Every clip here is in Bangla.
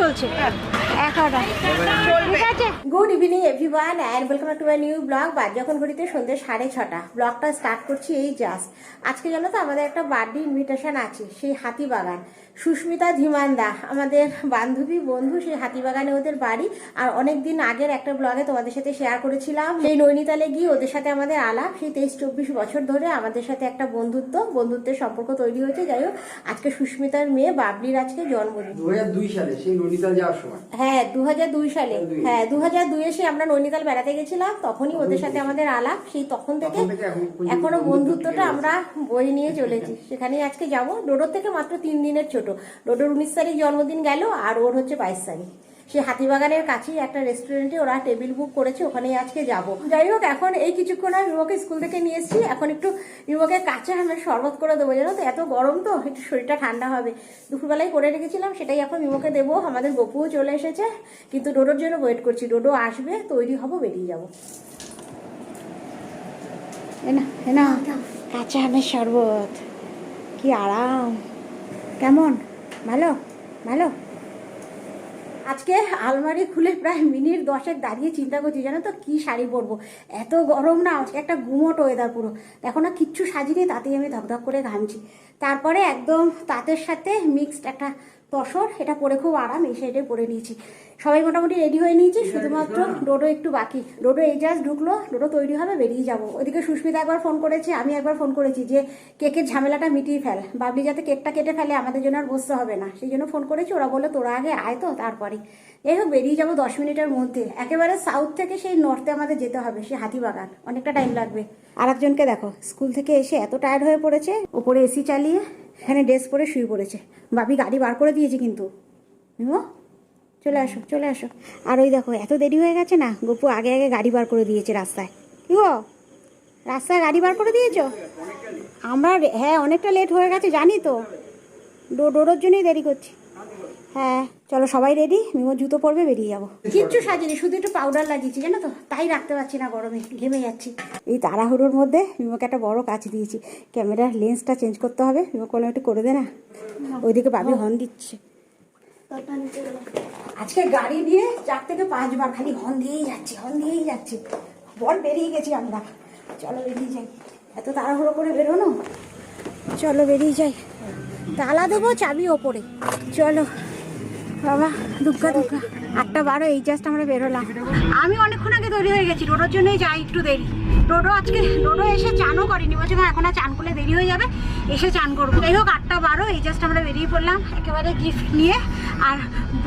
চলছে। এখনও ঠিক আছে? Good evening everyone and welcome to my new blog বাদ যখন ঘড়িতে সন্ধ্যে সাড়ে ছটা। ব্লগটা স্টার্ট করছি এই জাস্ট আজকে জানো তো আমাদের একটা বার্থডে ইনভিটেশন আছে সেই হাতিবাগান। সুস্মিতা ধীমানদা আমাদের বান্ধবী বন্ধু সেই হাতিবাগানে ওদের বাড়ি। আর অনেক দিন আগের একটা ব্লগে তোমাদের সাথে শেয়ার করেছিলাম। সেই নৈনিতালে গিয়ে ওদের সাথে আমাদের আলাপ সেই তেইশ চব্বিশ বছর ধরে আমাদের সাথে একটা বন্ধুত্ব বন্ধুত্বের সম্পর্ক তৈরি হয়েছে। যাই হোক আজকে সুস্মিতার মেয়ে বাবলির আজকে জন্মদিন। দু হাজার দুই সালে সেই নৈনিতাল যাওয়ার সময়। হ্যাঁ দু হাজার দুই সালে। হ্যাঁ দু হাজার দুই এসে আমরা নৈনিতাল বেড়াতে গেছিলাম তখনই ওদের সাথে আমাদের আলাপ। সেই তখন থেকে এখন বন্ধুত্বটা আমরা বই নিয়ে চলেছি। সেখানেই আজকে যাব। ডোডোর থেকে মাত্র তিন দিনের ছোট। ডোডোর উনিশ তারিখ জন্মদিন গেল আর ওর হচ্ছে বাইশ তারিখ। সে হাতিবাগানের কাছেই একটা রেস্টুরেন্টে ওরা টেবিল বুক করেছে, ওখানেই আজকে যাব। যাই হোক এখন এই কিছুক্ষণ আমি বিমোকে স্কুল থেকে নিয়ে এসেছি। এখন একটু বিমোকে কাঁচা আমের শরবত করে দেবো, জানো তো? এত গরম তো, একটু শরীরটা ঠান্ডা হবে। দুপুরবেলায় করে রেখেছিলাম, সেটাই এখন বিমোকে দেবো। আমাদের গপুও চলে এসেছে, কিন্তু ডোডোর জন্য ওয়েট করছি। ডোডো আসবে, তৈরি হব, বেরিয়ে যাব। এনা এনা কাঁচা আমের শরবত। কি আরাম। কেমন? ভালো? ভালো? আজকে আলমারি খুলে প্রায় মিনিট দশেক দাঁড়িয়ে চিন্তা করছি, জানো তো কী শাড়ি পরবো? এত গরম না, আজকে একটা গুমোট ওয়েদার পুরো। দেখো না কিচ্ছু সাজিনি তাতেই আমি ধকধক করে ঘামছি। তারপরে একদম তাঁতের সাথে মিক্সড একটা তসর, এটা পরে খুব আরাম, এই সাইডে পরে নিয়েছি। সবাই মোটামুটি রেডি হয়ে নিয়েছি শুধুমাত্র ডোডো একটু বাকি। ডোডো এই জাস্ট ঢুকলো ডোডো তৈরি হবে বেরিয়ে যাব। ওইদিকে সুস্মিতা একবার ফোন করেছে আমি একবার ফোন করেছি যে কেকের ঝামেলাটা মিটিয়ে ফেল। বাবলি যাতে কেকটা কেটে ফেলে আমাদের জন্য আর বসতে হবে না। সেই জন্য ফোন করেছি ওরা বলল তোরা আগে আয় তো তারপরে। এই হোক বেরিয়ে যাব দশ মিনিটের মধ্যে। একেবারে সাউথ থেকে সেই নর্থে আমাদের যেতে হবে সেই হাতিবাগান। অনেকটা টাইম লাগবে। আর একজনকে দেখো স্কুল থেকে এসে এত টায়ার্ড হয়ে পড়েছে ওপরে এসি চালিয়ে এখানে ড্রেস পরে শুয়ে পড়েছে। বাবি গাড়ি বার করে দিয়েছে কিন্তু। চলে আসো চলে আসো। আর ওই দেখো, এত দেরি হয়ে গেছে না? গপু আগে আগে গাড়ি বার করে দিয়েছে রাস্তায়। কি গো? রাস্তায় গাড়ি বার করে দিয়েছ? আমরা হ্যাঁ অনেকটা লেট হয়ে গেছে, জানি তো। ডোরোর জন্যই দেরি করছি। হ্যাঁ চলো সবাই রেডি মিমো জুতো পরবে, বেরিয়ে যাব। কিচ্ছু সাজিনি, শুধু একটু পাউডার লাগিয়েছি, জানো তো? তাই রাখতে পারছি না গরমে, ঘেমে যাচ্ছি। এই তাড়াহুড়োর মধ্যে মিমোকে একটা বড় কাজ দিয়েছি। ক্যামেরার লেন্সটা চেঞ্জ করতে হবে। মিমো কোনো একটু করে দে না। ওইদিকে বাবি হর্ন দিচ্ছে। আজকে গাড়ি দিয়ে চার থেকে পাঁচবার খালি হর্ন দিয়েই যাচ্ছি, হর্ন দিয়েই যাচ্ছি। বল বেরিয়ে গেছি আমরা। চলো বেরিয়ে যাই। এত তাড়াহুড়ো করে বেরোনো? চলো বেরিয়ে যাই। তালা দেবো, চাবি ওপরে। চলো। বাবা, দুগ্গা দুগ্গা। আটটা বারো, এই জাস্ট আমরা বেরোলাম। আমি অনেকক্ষণ আগে তৈরি হয়ে গেছি ডোডোর জন্যই যাই একটু দেরি। ডোডো আজকে ডোডো এসে চানও করেনি। বলছে, মা, এখন আর চান করলে দেরি হয়ে যাবে, এসে চান করব। যাই হোক, আটটা বারো, এই জাস্ট আমরা বেরিয়ে পড়লাম একেবারে গিফট নিয়ে। আর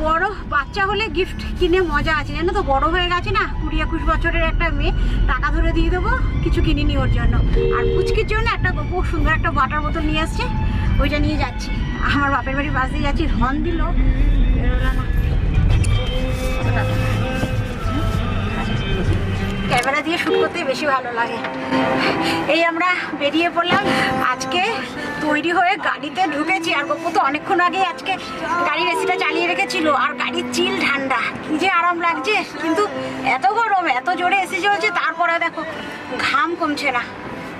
বড় বাচ্চা হলে গিফট কিনে মজা আছে। জানো তো, বড় হয়ে গেছে না, কুড়ি একুশ বছরের একটা মেয়ে, টাকা ধরে দিয়ে দেবো, কিছু কিনিনি ওর জন্য। আর পুচকির জন্য একটা খুব সুন্দর একটা ওয়াটার বোতল নিয়ে আসছে, ওইটা নিয়ে যাচ্ছি। আমার বাপের বাড়ির পাশ দিয়ে যাচ্ছি হর্ন দিল। বেরোলো না ক্যামেরা দিয়ে বেশি ভালো লাগে। এই আমরা বেরিয়ে পড়লাম। আজকে তৈরি হয়ে গাড়িতে ঢুকেছি। আর গপু তো অনেকক্ষণ আগে আজকে গাড়ির এসিটা চালিয়ে রেখেছিল। আর গাড়ির চিল ঠান্ডা। কি যে আরাম লাগছে। কিন্তু এত গরম এত জোরে এসি চলছে তারপরে দেখো ঘাম কমছে না।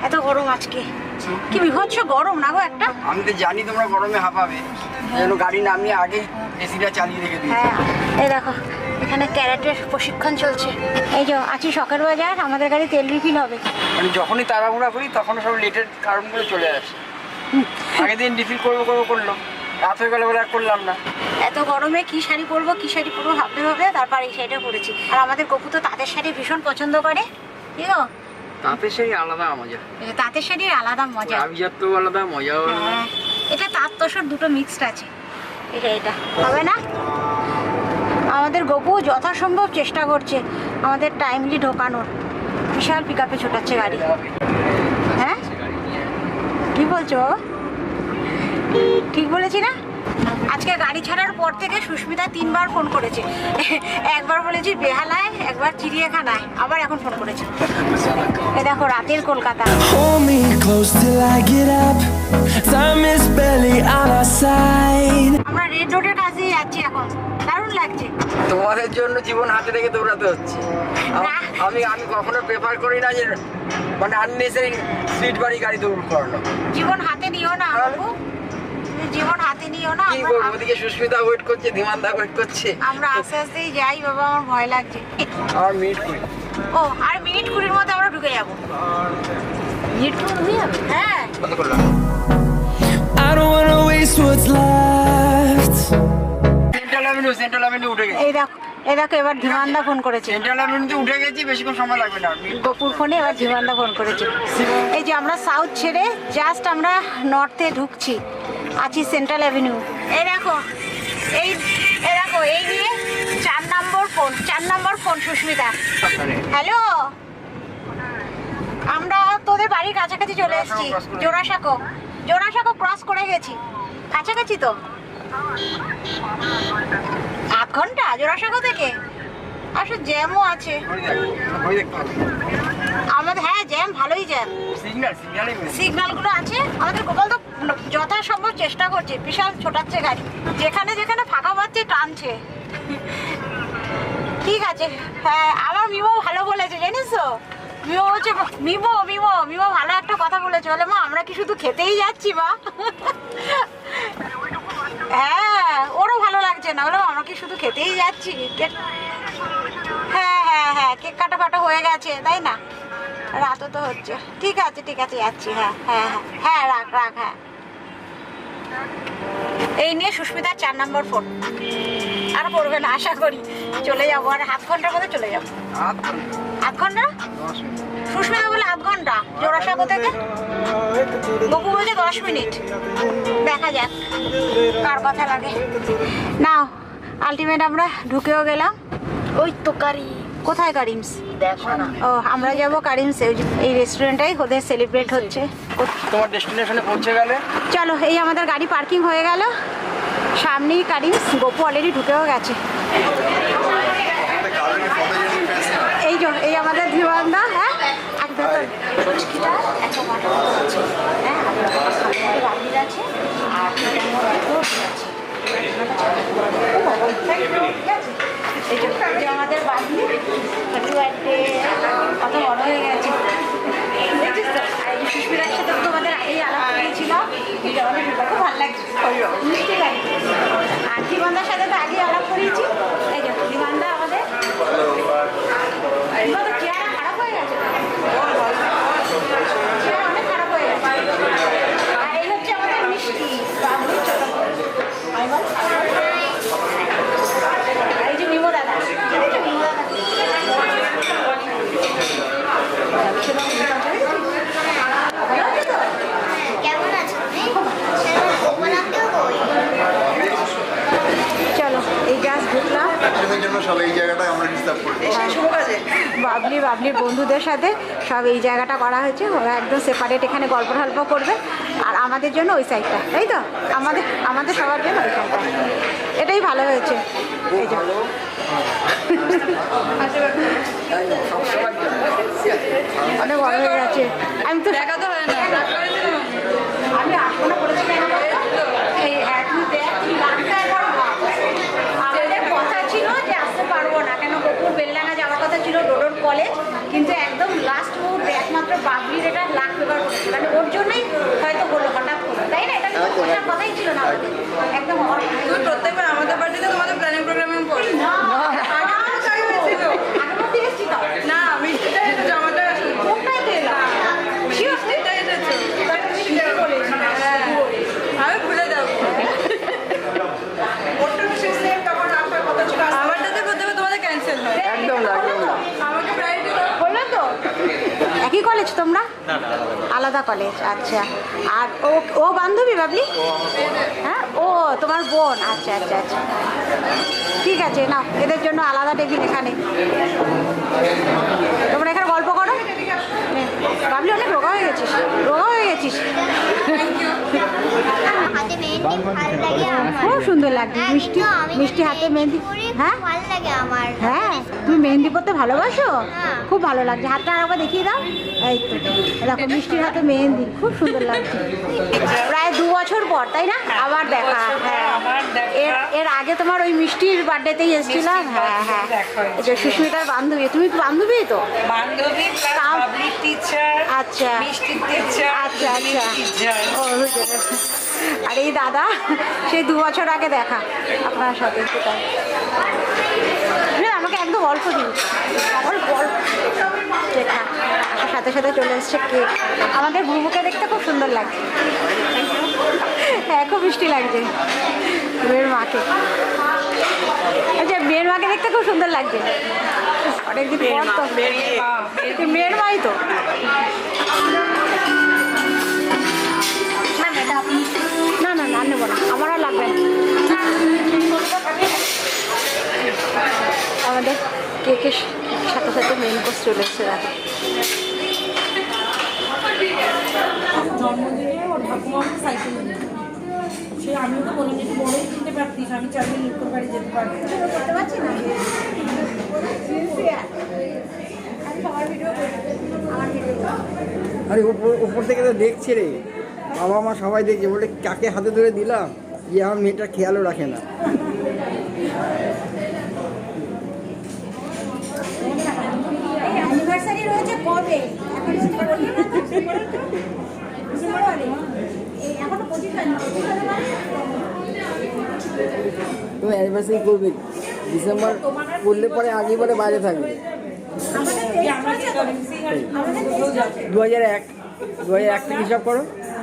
এত গরম আজকে। কি বিভৎস গরম না গো একটা? আমি তো জানি তোমরা গরমে হাঁপাবে। গাড়ি নামিয়ে আগে এসিটা চালিয়ে রেখে দিই হ্যাঁ এই দেখো এখানে ক্যারেটের প্রশিক্ষণ চলছে। এই যে আছি শখের বাজার আমাদের গাড়ি তেল রিফিল হবে। মানে যখনই তাড়াহুড়া করি তখন সব লেটের কারণগুলো চলে আসে। আগের দিন রিফিল করব করব করল রাত হয়ে গেল বলে আর করলাম না। এত গরমে কি শাড়ি পরবো কি শাড়ি পরবো ভাবতে ভাবতে তারপর এই শাড়িটা পরেছি। আর আমাদের কপু তো তাঁতের শাড়ি ভীষণ পছন্দ করে কি গো তাতে সেই আলাদা মজা। তাঁতের শাড়ির আলাদা মজা। আলাদা মজাও আলাদা। হ্যাঁ এটা তাঁত তসর দুটো মিক্সড আছে। এটা এটা। হবে না? আমাদের গপু যথাসম্ভব চেষ্টা করছে আমাদের টাইমলি ঢোকানোর। বিশাল পিক আপে ছোটাচ্ছে গাড়ি। হ্যাঁ? কি বলছো ঠিক বলেছি না? আজকে গাড়ি ছাড়ার পর থেকে সুস্মিতা তিনবার ফোন করেছে। একবার বলেছি বেহালায় একবার চিড়িয়াখানায় আবার এখন ফোন করেছে। এ দেখো রাতের কলকাতা। আমরা রেড রোডের কাছেই যাচ্ছি এখন। লাগছে। তোমাদের জন্য জীবন হাতে রেখে দৌড়াতে হচ্ছে। আম-। আমি কখনো প্রেফার করি না যে মানে আননেসারি সিট বাড়ি গাড়ি দৌড় করানো। জীবন হাতে নিও না বাবু তুমি জীবন হাতে নিও না কি আমরা- ওদিকে সুস্মিতা ওয়েট করছে ধীমানদা ওয়েট করছে। আমরা আস্তে আস্তেই যাই বাবা আমার ভয় লাগছে। আমার মিনিট কুড়ি ও আর মিনিট কুড়ির মধ্যে আমরা ঢুকে যাব। মিনিট কুড়ি হয়ে যাবে হ্যাঁ। কত করলাম। I don't wanna waste what's left. Central avenue central avenue উঠে গেছি। এই দেখো এই দেখো এবার ধীমানদা ফোন করেছে। সেন্ট্রাল অ্যাভিনিউতে উঠে গেছি বেশিক্ষণ সময় লাগবে না। গোপুর ফোনে এবার ধীমানদা ফোন করেছে। এই যে আমরা সাউথ ছেড়ে জাস্ট আমরা নর্থে ঢুকছি আছি সেন্ট্রাল অ্যাভিনিউ এই দেখো এই এই দেখো এই নিয়ে চার নম্বর ফোন চার নম্বর ফোন সুস্মিতা। হ্যালো? আমরা তোদের বাড়ির কাছাকাছি চলে এসেছি জোড়াসাঁকো। জোড়াসাঁকো ক্রস করে গেছি। কাছাকাছি তো? আধ ঘণ্টা জোড়াসাঁকো থেকে? আসলে জ্যামও আছে। আমাদের হ্যাঁ জ্যাম ভালোই জ্যাম সিগন্যাল সিগন্যালগুলো আছে। আমাদের গোপাল তো যথাসম্ভব চেষ্টা করছে। বিশাল ছোটাচ্ছে গাড়ি। যেখানে যেখানে ফাঁকা পাচ্ছে টানছে। ঠিক আছে। হ্যাঁ আমার মিমো ভালো বলেছে জানিস তো? মিমো বলছে মিমো মিমো মিমো ভালো একটা কথা বলেছে। বলে মা আমরা কি শুধু খেতেই যাচ্ছি মা? হ্যাঁ ওরও ভালো লাগছে না। বলে আমরা কি শুধু খেতেই যাচ্ছি? হ্যাঁ হ্যাঁ হ্যাঁ কেক কাটা ফাটা হয়ে গেছে তাই না? রাতও তো হচ্ছে। ঠিক আছে ঠিক আছে যাচ্ছি হ্যাঁ হ্যাঁ হ্যাঁ হ্যাঁ রাখ রাখ হ্যাঁ। এই নিয়ে সুস্মিতার চার নম্বর ফোন আর করবে না আশা করি। চলে যাব আর আধ ঘণ্টার মধ্যে চলে যাব। আধ ঘণ্টা? সুস্মিতা আধ ঘণ্টা জোড়াসাঁকো থেকে বকু বলছে দশ মিনিট। দেখা যাক কার কথা লাগে। নাও আলটিমেট আমরা ঢুকেও গেলাম। ওই তো কারি কোথায় কারিমস? দেখো না। ও আমরা যাব কারিমস এই রেস্টুরেন্টটাই ওদের সেলিব্রেট হচ্ছে। তোমার ডেস্টিনেশনে পৌঁছে গেলে? চলো এই আমাদের গাড়ি পার্কিং হয়ে গেল। সামনেই কারিমস গোপু অলরেডি ঢুকেও গেছে। এই যে এই আমাদের ধীবান্দা হ্যাঁ? হ্যাঁ আর আমাদের বড় হয়ে গেছে। সাথে আগেই আলাপ ভালো লাগছে। সাথে তো আগেই আলাপ করিয়েছি এই যে জীবনদা আমাদের জীবনদা চেহারা খারাপ হয়ে গেছে চেহারা অনেক খারাপ হয়ে গেছে আর এই হচ্ছে আমাদের মিষ্টি বাবুর ছোট বোন। আমি বল, আর এই যে মিমো দাদা এই যে মিমো দাদা ভালো আছে তো? কেমন আছো ওপেনারকেও কই চলো এই জাস্ট ঢুকলাম জন্য এই জায়গাটায় আমরা ডিস্টার্ব করি বাবলি বাবলির বন্ধুদের সাথে সব এই জায়গাটা করা হয়েছে। ওরা একদম সেপারেট এখানে গল্প টল্প করবে। আর আমাদের জন্য ওই সাইডটা তাই তো? আমাদের আমাদের সবার জন্য ওই সাইডটা এটাই ভালো হয়েছে। এই অনেক বড় হয়ে গেছে আমি তো দেখা তো হয় না। আমি আসব না বলেছি এই তুই দেখ তুই গানটা একবার ভাব। আমাদের কথা ছিল যে আসতে পারব না কেন গোপুর বেলডাঙ্গা যাওয়ার কথা ছিল ডোডোর কলেজ কিন্তু একদম লাস্ট মুহূর্তে একমাত্র বাবলির এটা লাখ পেপার করেছে মানে ওর জন্যই হয়তো বলল হঠাৎ করে। তাই না? এটা কিন্তু ওঠার কথাই ছিল না আমাদের। একদম প্রত্যেকবার আমাদের বাড়িতে তোমাদের প্ল্যানিং প্রোগ্রামিং করো আগের মধ্যে এসছি তো না মিষ্টিটা এসেছে আমারটা আসেনি। কোথায় গেলাম Sure? মিষ্টিটা এসেছে তাহলে তুমি মিষ্টি বলেছি। হ্যাঁ আমি ভুলে যাব আমারটাতে প্রথমে তোমাদের ক্যান্সেল হয় একদম না একদম না আমাকে প্রায়োরিটি দাও বলল তো একই কলেজ তোমরা? আলাদা কলেজ আচ্ছা। আর ও ও বান্ধবী বাবলি? হ্যাঁ? ও তোমার বোন। আচ্ছা আচ্ছা আচ্ছা। ঠিক আছে না এদের জন্য আলাদা টেবিল এখানে। তোমরা এখানে গল্প করো। বাবলি অনেক রোগা হয়ে গেছিস রোগা হয়ে গেছিস। খুব সুন্দর লাগছে। মিষ্টি মিষ্টি হাতে মেহেন্দি হ্যাঁ? ভালো লাগে আমার। হ্যাঁ তুমি মেহেন্দি করতে ভালোবাসো? হ্যাঁ। খুব ভালো লাগছে। হাতটা আরেকবার দেখিয়ে দাও। এই তো দেখো মিষ্টির হাতে মেহেন্দি। খুব সুন্দর লাগছে। প্রায় দু বছর পর তাই না? আবার দেখা। হ্যাঁ। এর এর আগে তোমার ওই মিষ্টির বার্থডেতেই এসেছিলাম হ্যাঁ হ্যাঁ। সুস্মিতার বান্ধবী। তুমি তো বান্ধবী তো? বান্ধবী টিচার আচ্ছা। মিষ্টির টিচার আচ্ছা আচ্ছা। আর এই দাদা সেই দু বছর আগে দেখা। আপনার সাথে। দিন। অল্প অল্প আসার সাথে সাথে চলে এসছে কেক আমাদের বুবুকে দেখতে খুব সুন্দর লাগছে। হ্যাঁ খুব মিষ্টি লাগছে। মেয়ের মাকে। আচ্ছা মেয়ের মাকে দেখতে খুব সুন্দর লাগছে। অনেকদিন পর তো। মেয়ের মাই তো। না না না নেব না। আমার আর আমাদের কেকের সাথে সাথে মেন কোর্স চলে এসছে দেখো জন্মদিনে ওর ঠাকুমা সাইকেল সে আমিও তো বললাম একটু বড়ই কিনতে পারতিস আমি চাইলে যেতে পারব। করতে পারছি না আরে উপর উপর থেকে তো দেখছে রে। বাবা মা সবাই দেখছে বলে কাকে হাতে ধরে দিলাম? যে আমার মেয়েটা খেয়ালও রাখে না। অ্যানিভার্সারি রয়েছে কবে এখনও পঁচিশ মানে তুমি অ্যানিভার্সারি করবে ডিসেম্বর করলে পরে আগে পরে বাইরে থাকবে। দু হাজার এক দু হাজার এক থেকে হিসাব করো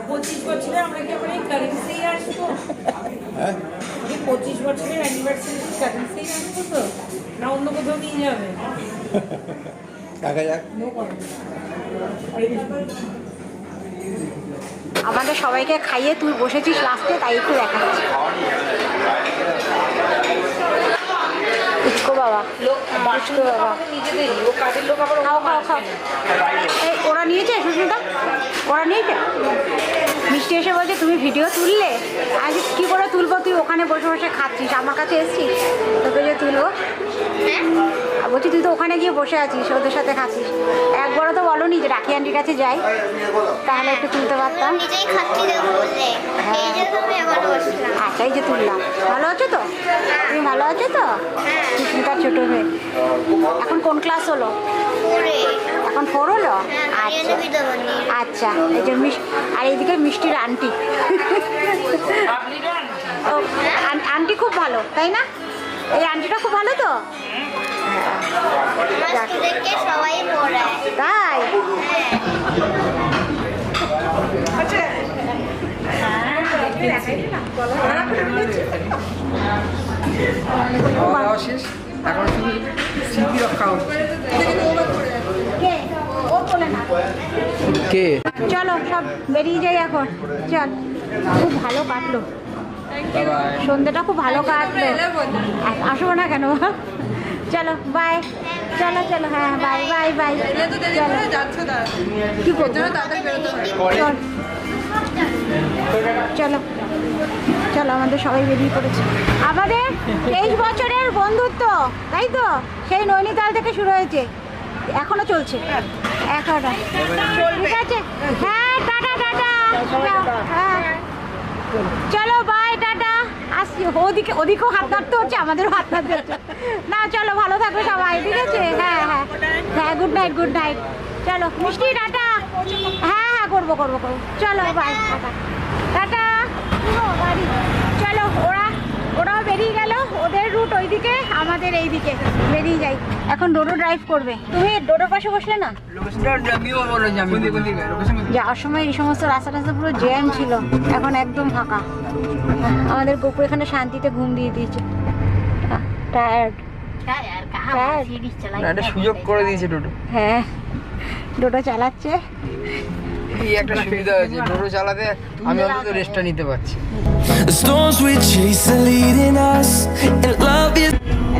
পঁচিশ বছরে আমরা কি আমরা এই কারেন্সি আসব পঁচিশ বছরের অ্যানিভার্সারি কারেন্সি আসব তো না অন্য কোথাও নিয়ে যাবে দেখা যাক। আমাদের সবাইকে খাইয়ে তুই বসেছিস লাস্টে তাই একটু দেখা বাবা। নিয়েছে নিয়েছে? মিষ্টি এসে বলছে, তুমি ভিডিও তুললে? কি করে তুলবো? তুই ওখানে বসে বসে খাচ্ছিস। আমার কাছে এসছিস? তোকে যে তুলবো? বলছি তুই তো ওখানে গিয়ে বসে আছিস ওদের সাথে খাচ্ছিস। একবারও তো বলো নি যে রাখি আন্টির কাছে যাই। তাহলে একটু তুলতে পারতাম। নিজেই খাচ্ছি দেখো বললে। এই জন্য আমি এখনও বসলাম। আচ্ছা এই যে তুললাম। ভালো আছো তো? তুমি ভালো আছো তো? সুস্মিতার ছোটো মেয়ে এখন কোন ক্লাস হলো? এখন ফোর হলো? হ্যাঁ আচ্ছা। আচ্ছা এই যে মিস আর এইদিকে মিষ্টির আন্টি। আন্টি। খুব ভালো তাই না? এই আন্টিটা খুব ভালো তো? তাই এখন শুধু স্মৃতি রক্ষা হচ্ছে কে? চলো সব বেরিয়ে যাই এখন। চল। খুব ভালো কাটলো। সন্ধ্যেটা খুব ভালো কাটলো। আসব না কেন? চলো বাই চলো চলো হ্যাঁ বাই বাই বাই চলো। কি চল। চলো আমাদের সবাই বেরিয়ে পড়েছে। আমাদের তেইশ বছরের বন্ধুত্ব তাই তো? সেই নৈনিতাল থেকে শুরু হয়েছে। এখনও চলছে। এখনও। ঠিক আছে? হ্যাঁ টাটা টাটা। হ্যাঁ। চলো টাটা আসছি ওদিকে ওদিকেও হাত নাড়তে হচ্ছে, আমাদেরও হাত নাড়তে হচ্ছে। না, চলো, ভালো থাকবে সবাই, ঠিক আছে? হ্যাঁ হ্যাঁ। হ্যাঁ গুড নাইট গুড নাইট চলো, মিষ্টি, টাটা। হ্যাঁ হ্যাঁ করব করব করব। চলো বাই টাটা। চলো, ওরা ওরাও বেরিয়ে গেল ওদের রুট ওইদিকে আমাদের এইদিকে। বেরিয়ে যাই। এখন ডোডো ড্রাইভ করবে। তুমি ডোডোর পাশে বসলে না? যাওয়ার সময় এই সমস্ত রাস্তা রাস্তা পুরো জ্যাম ছিল। এখন একদম ফাঁকা। আমাদের গোপুর এখানে শান্তিতে ঘুম দিয়ে দিয়েছে। টায়ার্ড সুযোগ করে দিয়েছে টোটো হ্যাঁ ডোটো চালাচ্ছে। এই একটা সুবিধা হয়েছে। টোটো চালাতে আমি অন্তত রেস্টটা নিতে পারছি.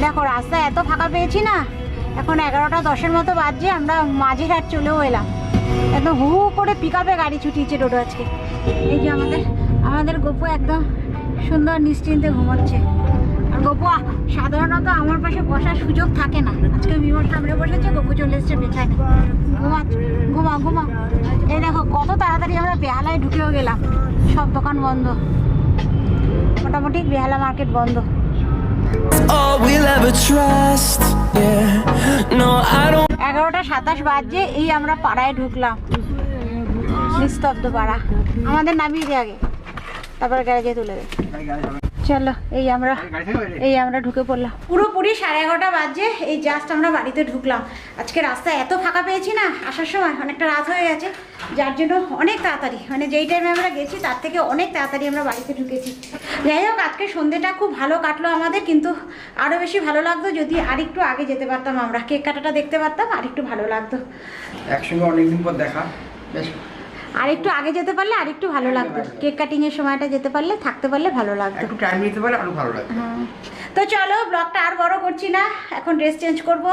দেখো রাস্তা এত ফাঁকা পেয়েছি না এখন এগারোটা দশের মতো বাজছে আমরা মাঝেরহাট চলেও এলাম। একদম হু হু করে পিক আপে গাড়ি ছুটিয়েছে টোটো আজকে। এই যে আমাদের আমাদের গপু একদম সুন্দর নিশ্চিন্তে ঘুমাচ্ছে। আর সাধারণত আমার পাশে বসার সুযোগ থাকে না। আজকে বিমোর সামনে বসেছে গপু চলে এসছে পেছায়। ঘুমা ঘুমা ঘুমা। এই দেখো কত তাড়াতাড়ি আমরা বেহালায় ঢুকেও গেলাম। সব দোকান বন্ধ। মোটামুটি বেহালা মার্কেট বন্ধ. এগারোটা সাতাশ বাজে এই আমরা পাড়ায় ঢুকলাম। নিস্তব্ধ পাড়া। আমাদের নামিয়ে দে আগে। তারপরে গ্যারেজে তুলে দে। গাড়ি গাড়ি যাবে চলো এই আমরা? এই আমরা ঢুকে পড়লাম। পুরোপুরি সাড়ে এগারোটা বাজে এই জাস্ট আমরা বাড়িতে ঢুকলাম। আজকে রাস্তায় এত ফাঁকা পেয়েছি না আসার সময় অনেকটা রাত হয়ে গেছে যার জন্য অনেক তাড়াতাড়ি মানে যেই টাইমে আমরা গেছি তার থেকে অনেক তাড়াতাড়ি আমরা বাড়িতে ঢুকেছি। যাই হোক আজকে সন্ধ্যেটা খুব ভালো কাটলো আমাদের কিন্তু আরও বেশি ভালো লাগতো যদি আরেকটু আগে যেতে পারতাম আমরা। কেক কাটাটা দেখতে পারতাম আরেকটু ভালো লাগতো। একসঙ্গে অনেকদিন পর দেখা। বেশ আর একটু আগে যেতে পারলে আরেকটু ভালো লাগতো। কেক কাটিংয়ের সময়টা যেতে পারলে থাকতে পারলে ভালো লাগতো। একটু টাইম নিতে পারলে আরও ভালো লাগবে হ্যাঁ। তো চলো ব্লগটা আর বড় করছি না। এখন ড্রেস চেঞ্জ করব।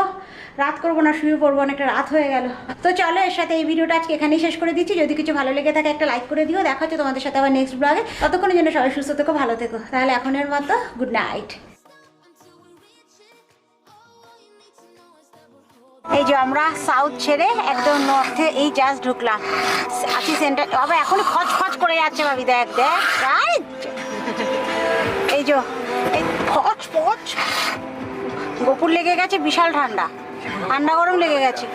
রাত করব না শুয়ে পড়ব অনেকটা রাত হয়ে গেল। তো চলো এর সাথে এই ভিডিওটা আজকে এখানেই শেষ করে দিচ্ছি। যদি কিছু ভালো লেগে থাকে একটা লাইক করে দিও। দেখা হচ্ছে তোমাদের সাথে আবার নেক্সট ব্লগে ততক্ষণের জন্য সবাই সুস্থ থেকো ভালো থেকো। তাহলে এখনের মতো গুড নাইট এই যে আমরা সাউথ ছেড়ে একদম নর্থে এই জাস্ট ঢুকলাম। আছি সেন্টার বাবা এখন খচ খচ করে যাচ্ছে ভাবি, দেখ দেখ এই যে খচ পচ গোপুর লেগে গেছে, বিশাল ঠান্ডা। ঠান্ডা গরম লেগে গেছে।